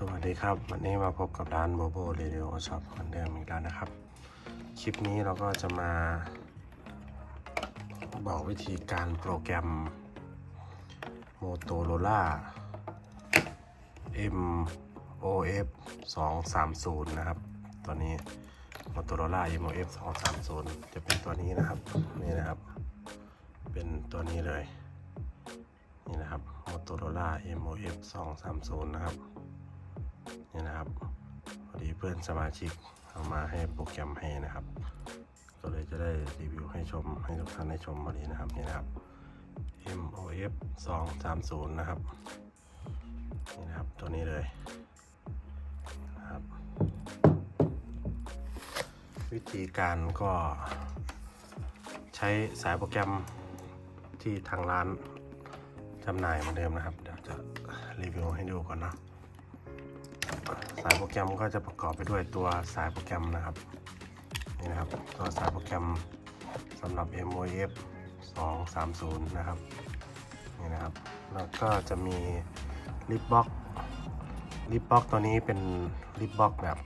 สวัสดีครับ วันนี้มาพบกับร้านโบโบเรดิโอช็อปเหมือนเดิมอีกแล้วนะครับ คลิปนี้เราก็จะมาบอกวิธีการโปรแกรม Motorola MOF 230 นะครับ ตัวนี้ Motorola MOF 230 จะเป็นตัวนี้นะครับ นี่นะครับ เป็นตัวนี้เลย นี่นะครับ Motorola MOF 230 นะครับ นี่นะครับพอดีเพื่อนสมาชิกเอามาให้โปรแกรมให้นะครับ ก็เลยจะได้รีวิวให้ชมให้ทุกท่านได้ชมพอดีนะครับนี่นะครับ MOF 230 นะครับนี่นะครับตัวนี้เลยนะครับ วิธีการก็ใช้สายโปรแกรมที่ทางร้านจำหน่ายเหมือนเดิมนะครับ เดี๋ยวจะรีวิวให้ดูก่อนนะ สายโปรแกรมก็จะประกอบไปด้วยตัวสายโปรแกรมนะครับ นี่นะครับ ตัวสายโปรแกรมสำหรับ MOF 230 นะครับ นี่นะครับ แล้วก็จะมีลิปบ็อกลิปบ็อกตัวนี้เป็นลิปบ็อกแบบ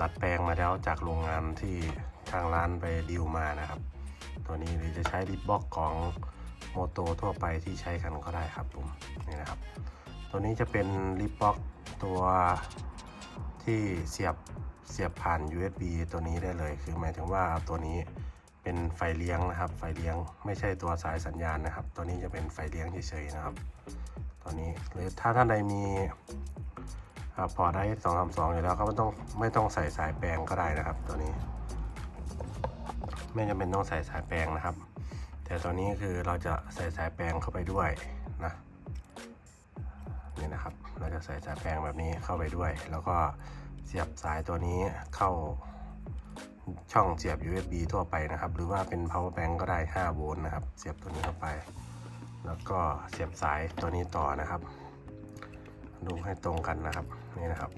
ดัดแปลงมาแล้วจากโรงงานที่ทางร้านไปดิวมานะครับ ตัวนี้หรือจะใช้ลิปบ็อกของโมโตทั่วไปที่ใช้กันก็ได้ครับผมนี่นะครับ ตัวนี้จะเป็นลิปบ็อก ตัวที่เสียบเสียบผ่าน USB ตัวนี้ได้เลย คือหมายถึงว่าตัวนี้เป็นไฟเลี้ยงนะครับ ไฟเลี้ยงไม่ใช่ตัวสายสัญญาณนะครับ ตัวนี้จะเป็นไฟเลี้ยงเฉยๆนะครับ ตัวนี้หรือถ้าท่านใดมีพอได้สองสามสองอยู่แล้วก็ไม่ต้องไม่ต้องใส่สายแปลงก็ได้นะครับ ตัวนี้ ไม่จำเป็นต้องใส่สายแปลงนะครับ แต่ตัวนี้คือเราจะใส่สายแปลงเข้าไปด้วยนะ จะใส่สายแปลงแบบนี้เข้าไปด้วย แล้วก็เสียบสายตัวนี้เข้าช่องเสียบ USB ทั่วไปนะครับ หรือว่าเป็น power bank ก็ได้ 5 โวลต์นะครับ เสียบตัวนี้เข้าไป แล้วก็เสียบสายตัวนี้ต่อนะครับ ดูให้ตรงกันนะครับ นี่นะครับ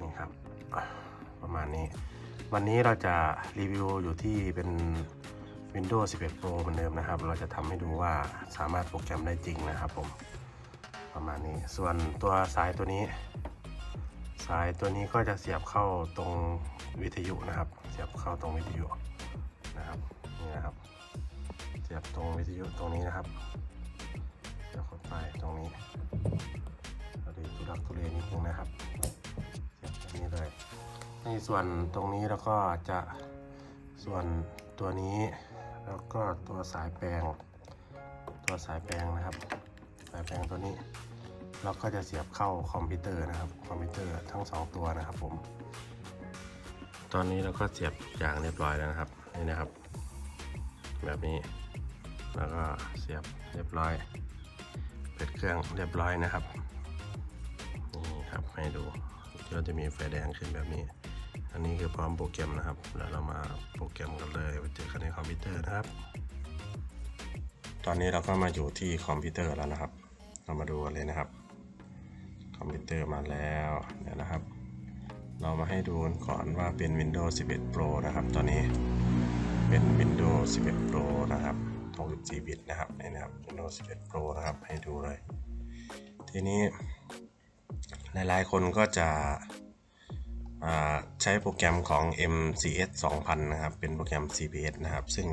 นี่ครับ ประมาณนี้ วันนี้เราจะรีวิวอยู่ที่เป็น Windows 11 Pro เหมือนเดิมนะครับ เราจะทำให้ดูว่าสามารถโปรแกรมได้จริงนะครับผม ประมาณนี้ ส่วนตัวสายตัวนี้ สายตัวนี้ก็จะเสียบเข้าตรงวิทยุนะครับ เสียบเข้าตรงวิทยุนะครับนี่นะครับ เสียบตรงวิทยุตรงนี้นะครับเสียบเข้าไปตรงนี้เราดูทุลักทุเลนิดนึงนะครับเสียบตรงนี้เลยในส่วนตรงนี้แล้วก็จะส่วนตัวนี้แล้วก็ตัวสายแปลง ตัวสายแปลงนะครับ แปลงตัวนี้เราก็จะเสียบเข้าคอมพิวเตอร์นะครับ คอมพิวเตอร์ทั้งสองตัวนะครับผม ตอนนี้เราก็เสียบอย่างเรียบร้อยแล้วนะครับนี่นะครับ แบบนี้ แล้วก็เสียบเรียบร้อย เปิดเครื่องเรียบร้อยนะครับนี่ครับให้ดูก็จะมีไฟแดงขึ้นแบบนี้ อันนี้คือพร้อมโปรแกรมนะครับ แล้วเรามาโปรแกรมกันเลยไปเจอกันในคอมพิวเตอร์นะครับ ตอนนี้เราก็มาอยู่ที่คอมพิวเตอร์แล้วนะครับ เรามาดูกันเลยนะครับ คอมพิวเตอร์มาแล้วเดี๋ยวนะครับ เรามาให้ดูกันก่อนว่าเป็น Windows 11 Pro นะครับ ตอนนี้เป็น Windows 11 Pro นะครับ64บิตนะครับนี่นะครับ Windows 11 Pro นะครับให้ดูเลย ทีนี้ หลายๆคนก็จะใช้โปรแกรมของ MCS 2000 นะครับ เป็นโปรแกรม CPS นะครับ ซึ่ง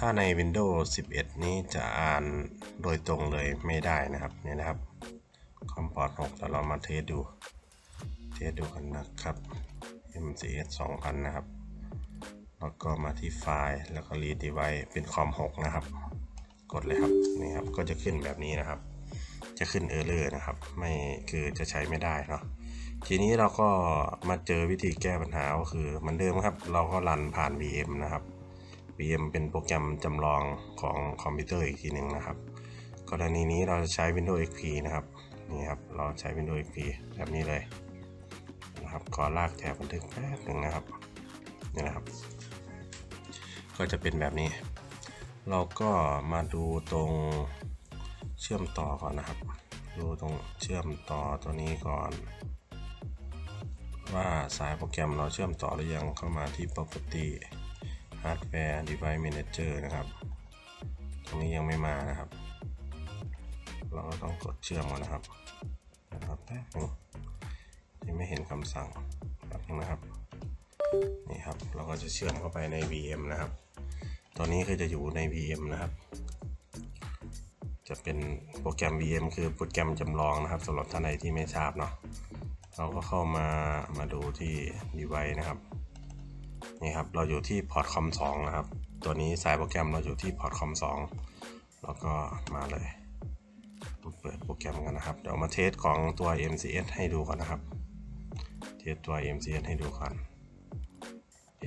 ถ้าใน Windows 11 นี้จะอ่านโดยตรงเลยไม่ได้นะครับเนี่ยนะครับคอมพอร์ต6แต่เรามาเทสดู เทสดูกันนะครับ MCS 2000 นะครับ แล้วก็มาที่ไฟล์แล้วก็ read device เป็นคอม6นะครับ กดเลยครับนี่ครับก็จะขึ้นแบบนี้นะครับ จะขึ้นเออร์เลอร์นะครับ ไม่คือจะใช้ไม่ได้เนาะทีนี้เราก็มาเจอวิธีแก้ปัญหาก็คือเหมือนเดิมครับ เราก็รันผ่าน VM นะครับ VM เป็นโปรแกรมจำลองของคอมพิวเตอร์อีกทีหนึ่งนะครับ กรณีนี้เราจะใช้ Windows XP นะครับนี่ครับเราใช้ Windows XP แบบนี้เลยนะครับขอลากแถบบันทึกแป๊บหนึ่งนะครับนี่นะครับ ก็จะเป็นแบบนี้ เราก็มาดูตรงเชื่อมต่อก่อนนะครับ ดูตรงเชื่อมต่อตัวนี้ก่อน ว่าสายโปรแกรมเราเชื่อมต่อหรือยังเข้ามาที่ property hardware device manager นะครับ ตรงนี้ยังไม่มานะครับ เราก็ต้องกดเชื่อมก่อนนะครับนะครับแป๊บนึงที่ไม่เห็นคำสั่งแป๊บนึงนะครับ นี่ครับ เราก็จะเชื่อมเข้าไปใน VM นะครับตัวนี้คือจะอยู่ใน VM นะครับ จะเป็นโปรแกรม VM คือโปรแกรมจำลองนะครับสำหรับท่านใดที่ไม่ทราบเนาะ เราก็เข้ามา มาดูที่ device นะครับ นี่ครับเราอยู่ที่พอร์ตคอม2นะครับ ตัวนี้สายโปรแกรมเราอยู่ที่พอร์ตคอม2แล้วก็มาเลยเปิดโปรแกรมกันนะครับ เดี๋ยวมาเทสของตัว MCS ให้ดูก่อนนะครับ เทสตัว MCS ให้ดูก่อน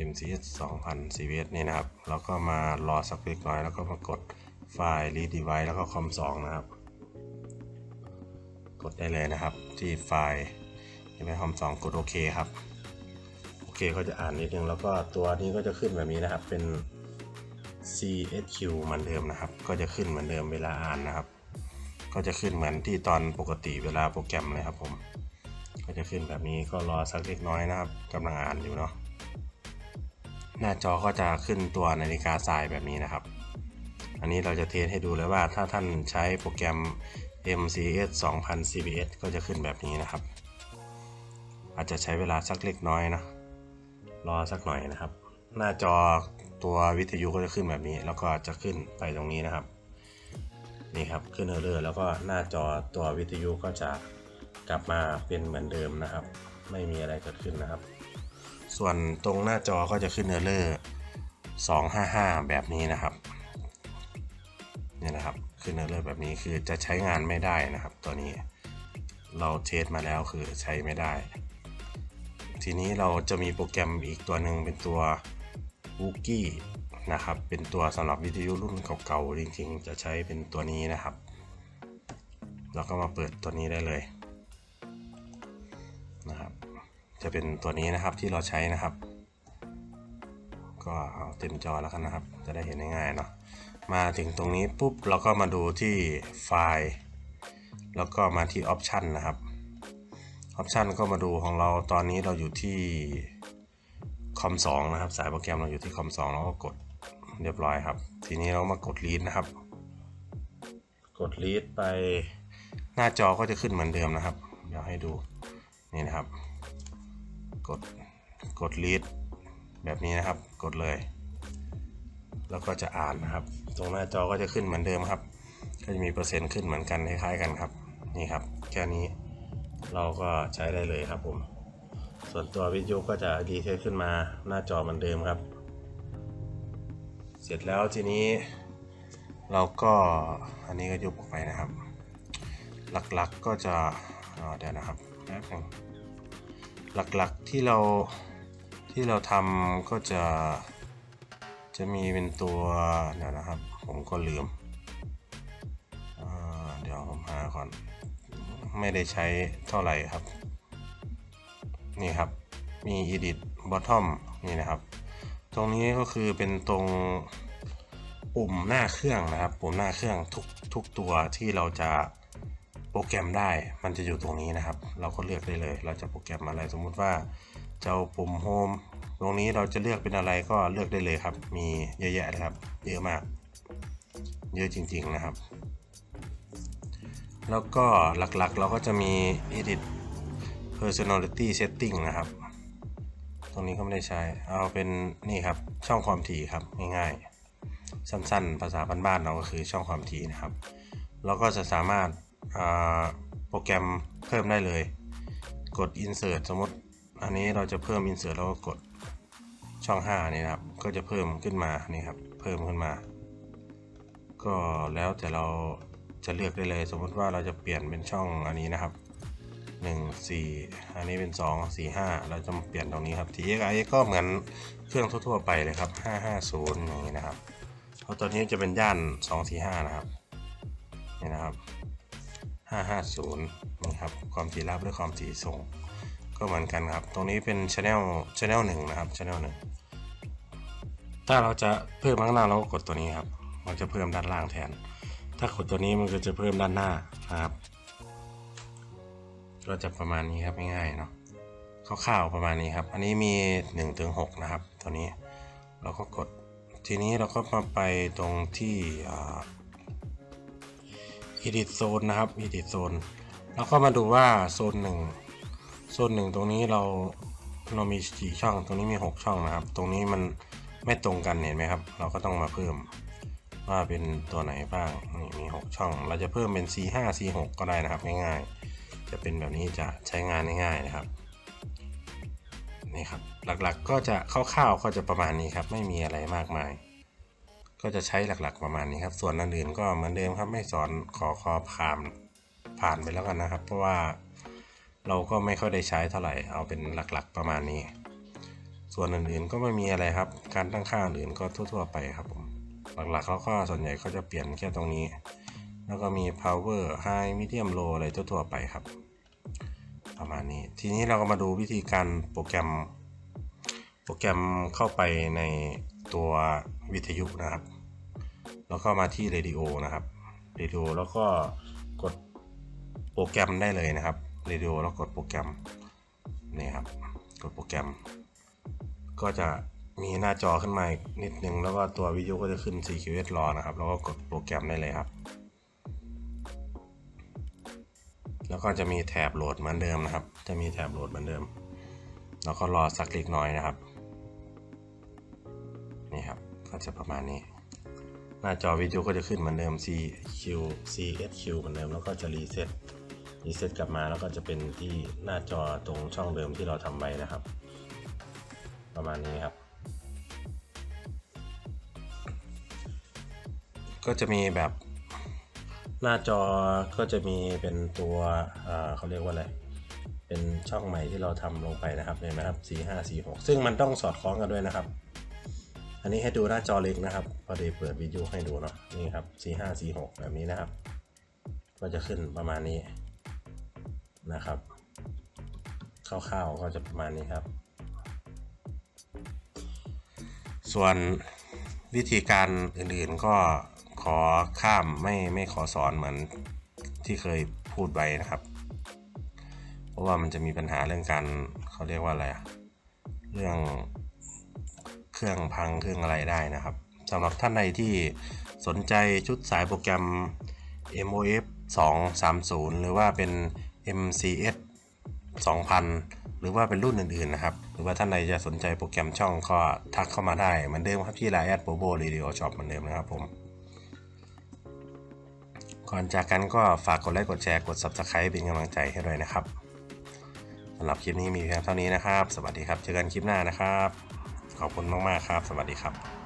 MCS 2000 CVS นี่นะครับ แล้วก็มารอสักเล็กน้อยแล้วก็มากดไฟล์ read device แล้วก็คอม2นะครับ กดได้เลยนะครับที่ไฟล์ที่ไปคอม2กดโอเคครับ โอเคก็จะอ่านนิดนึงแล้วก็ตัวนี้ก็จะขึ้นแบบนี้นะครับเป็น CSQ เหมือนเดิมนะครับ ก็จะขึ้นเหมือนเดิมเวลาอ่านนะครับ ก็จะขึ้นเหมือนที่ตอนปกติเวลาโปรแกรมเลยครับผม ก็จะขึ้นแบบนี้ก็รอสักเล็กน้อยนะครับกำลังอ่านอยู่เนาะหน้าจอก็จะขึ้นตัวนาฬิกาทรายแบบนี้นะครับ อันนี้เราจะเทสให้ดูเลยว่าถ้าท่านใช้โปรแกรม MCS 2000 CBS ก็จะขึ้นแบบนี้นะครับ อาจจะใช้เวลาสักเล็กน้อยนะ รอสักหน่อยนะครับ หน้าจอตัววิทยุก็จะขึ้นแบบนี้ แล้วก็จะขึ้นไปตรงนี้นะครับ นี่ครับขึ้นเรื่อยๆแล้วก็หน้าจอตัววิทยุก็จะกลับมาเป็นเหมือนเดิมนะครับ ไม่มีอะไรเกิดขึ้นนะครับ ส่วนตรงหน้าจอก็จะขึ้นเออร์เลอร์255 แบบนี้นะครับเนี่ยนะครับขึ้นเออร์เลอร์แบบนี้คือจะใช้งานไม่ได้นะครับ ตัวนี้เราเทสมาแล้วคือใช้ไม่ได้ ทีนี้เราจะมีโปรแกรมอีกตัวหนึ่งเป็นตัว w o o k i นะครับ เป็นตัวสำหรับวิทยุรุ่นเก่าๆ จริงๆ จะใช้เป็นตัวนี้นะครับแล้วก็มาเปิดตัวนี้ได้เลยนะครับ จะเป็นตัวนี้นะครับที่เราใช้นะครับ ก็เอาเต็มจอแล้วกันนะครับ จะได้เห็นง่ายๆเนาะ มาถึงตรงนี้ปุ๊บเราก็มาดูที่ไฟล์ แล้วก็มาที่ออปชันนะครับ ออปชันก็มาดูของเราตอนนี้เราอยู่ที่คอม2นะครับ สายโปรแกรมเราอยู่ที่คอม2แล้วก็กดเรียบร้อยครับ ทีนี้เรามากด read นะครับ กด read ไปหน้าจอก็จะขึ้นเหมือนเดิมนะครับ เดี๋ยวให้ดูนี่นะครับ กดกด read แบบนี้นะครับ กดเลย แล้วก็จะอ่านนะครับ ตรงหน้าจอก็จะขึ้นเหมือนเดิมครับ ก็จะมีเปอร์เซ็นต์ขึ้นเหมือนกันคล้ายๆกันครับ นี่ครับ แค่นี้ เราก็ใช้ได้เลยครับผม ส่วนตัววิทยุก็จะดีเทลขึ้นมาหน้าจอเหมือนเดิมครับ เสร็จแล้วทีนี้ เราก็อันนี้ก็ยุบออกไปนะครับ หลักๆก็จะอ่าเดี๋ยวนะครับแป๊บนึงหลักๆที่เราที่เราทำก็จะจะมีเป็นตัวเดี๋ยวนะครับ ผมก็ลืม ไม่ได้ใช้เท่าไหร่ครับ นี่ครับ มี edit bottom นี่นะครับ ตรงนี้ก็คือเป็นตรงปุ่มหน้าเครื่องนะครับ ปุ่มหน้าเครื่องทุกทุกตัวที่เราจะโปรแกรมได้ มันจะอยู่ตรงนี้นะครับ เราก็เลือกได้เลย เราจะโปรแกรมอะไร สมมุติว่าจะเอาปุ่มโฮมตรงนี้เราจะเลือกเป็นอะไรก็เลือกได้เลยครับ มีเยอะแยะเลยครับ เยอะมาก เยอะจริง ๆนะครับ แล้วก็หลักๆเราก็จะมี edit personality setting นะครับ ตรงนี้ก็ไม่ได้ใช้ เอาเป็นนี่ครับช่องความถี่ครับง่ายๆ สั้นๆ ภาษาบ้านๆเราก็คือช่องความถี่นะครับ เราก็จะสามารถาโปรแกรมเพิ่มได้เลย กด insert สมมติอันนี้เราจะเพิ่ม insert แล้วก็กดช่อง 5 นี่นะครับ ก็จะเพิ่มขึ้นมานี่ครับ เพิ่มขึ้นมา ก็แล้วแต่เรา จะเลือกได้เลย สมมติว่าเราจะเปลี่ยนเป็นช่องอันนี้นะครับ 1 4 อันนี้เป็น 2 4 5 เราจะมาเปลี่ยนตรงนี้ครับ TXI ก็เหมือนเครื่องทั่วๆไปเลยครับ 550อย่างนี้นะครับ เพราะตัวนี้จะเป็นย่าน 245 นะครับ นี่นะครับ 550นี่ครับ ความถี่รับและความถี่ส่ง ก็เหมือนกันครับ ตรงนี้เป็น channel channel 1 นะครับ channel 1 ถ้าเราจะเพิ่มข้างหน้าเราก็กดตัวนี้ครับ มันจะเพิ่มด้านล่างแทน ถ้ากดตัวนี้มันก็จะเพิ่มด้านหน้านะครับ ก็จะประมาณนี้ครับง่ายๆเนาะคร่าวๆประมาณนี้ครับ อันนี้มี1ถึง6นะครับ ตัวนี้เราก็กดทีนี้เราก็มาไปตรงที่อ่า edit zone นะครับ edit zone แล้วก็มาดูว่าโซนหนึ่งโซนหนึ่งตรงนี้เราเรามีกี่ช่อง ตรงนี้มี 6 ช่องนะครับ ตรงนี้มันไม่ตรงกันเห็นไหมครับ เราก็ต้องมาเพิ่ม ว่าเป็นตัวไหนบ้างนี่มี 6 ช่อง เราจะเพิ่มเป็น C5 C6 ก็ได้นะครับง่ายๆ จะเป็นแบบนี้จะใช้งานง่ายๆนะครับนี่ครับหลักๆก็จะคร่าวๆก็จะประมาณนี้ครับไม่มีอะไรมากมาย ก็จะใช้หลักๆประมาณนี้ครับ ส่วนอื่นๆก็เหมือนเดิมครับไม่สอนขอขอผ่านผ่านไปแล้วกันนะครับ เพราะว่าเราก็ไม่ค่อยได้ใช้เท่าไหร่เอาเป็นหลักๆประมาณนี้ ส่วนอื่นๆก็ไม่มีอะไรครับ การตั้งค่าอื่นก็ทั่ว ๆ ไปครับผม หลักๆแล้วก็ส่วนใหญ่ก็จะเปลี่ยนแค่ตรงนี้ แล้วก็มี power high medium low อะไรทั่วๆไปครับ ประมาณนี้ ทีนี้เราก็มาดูวิธีการโปรแกรม โปรแกรมเข้าไปในตัววิทยุนะครับ แล้วก็มาที่ radio นะครับ radio แล้วก็กดโปรแกรมได้เลยนะครับ radio แล้วกดโปรแกรมนี่ครับ กดโปรแกรม ก็จะ มีหน้าจอขึ้นมาอีกนิดนึง แล้วก็ตัววิทยุก็จะขึ้น CQS รอนะครับ แล้วก็กดโปรแกรมได้เลยครับ แล้วก็จะมีแถบโหลดเหมือนเดิมนะครับ จะมีแถบโหลดเหมือนเดิม แล้วก็รอสักเล็กน้อยนะครับ นี่ครับ ก็จะประมาณนี้ หน้าจอวิดีโอก็จะขึ้นเหมือนเดิม CQ CSQ เหมือนเดิม แล้วก็จะรีเซ็ตรีเซ็ตกลับมาแล้วก็จะเป็นที่หน้าจอตรงช่องเดิมที่เราทำไว้นะครับ ประมาณนี้ครับ ก็จะมีแบบหน้าจอก็จะมีเป็นตัวเขาเรียกว่าอะไร เป็นช่องใหม่ที่เราทำลงไปนะครับเห็นไหมครับ4 5 4 6 ซึ่งมันต้องสอดคล้องกันด้วยนะครับ อันนี้ให้ดูหน้าจอเล็กนะครับ พอดีเปิดวิดีโอให้ดูเนาะ นี่ครับ 4 5 4 6 แบบนี้นะครับ ก็จะขึ้นประมาณนี้นะครับคร่าวๆก็จะประมาณนี้ครับ ส่วนวิธีการอื่นๆก็ ขอข้ามไม่ไม่ขอสอนเหมือนที่เคยพูดไว้นะครับ เพราะว่ามันจะมีปัญหาเรื่องการเขาเรียกว่าอะไรอะเรื่องเครื่องพังเครื่องอะไรได้นะครับสำหรับท่านใดที่สนใจชุดสายโปรแกรม MOF 230 หรือว่าเป็น MCS 2000 หรือว่าเป็นรุ่นอื่นๆนะครับ หรือว่าท่านใดจะสนใจโปรแกรมช่องก็ทักเข้ามาได้เหมือนเดิมครับที่ไลน์แอดโปรโบเรดิโอช็อปเหมือนเดิมนะครับผม ก่อนจากกันก็ฝากกดไลค์กดแชร์กด Subscribe เป็นกำลังใจให้ด้วยนะครับสำหรับคลิปนี้มีเพียงเท่านี้นะครับ สวัสดีครับ เจอกันคลิปหน้านะครับ ขอบคุณมากๆครับ สวัสดีครับ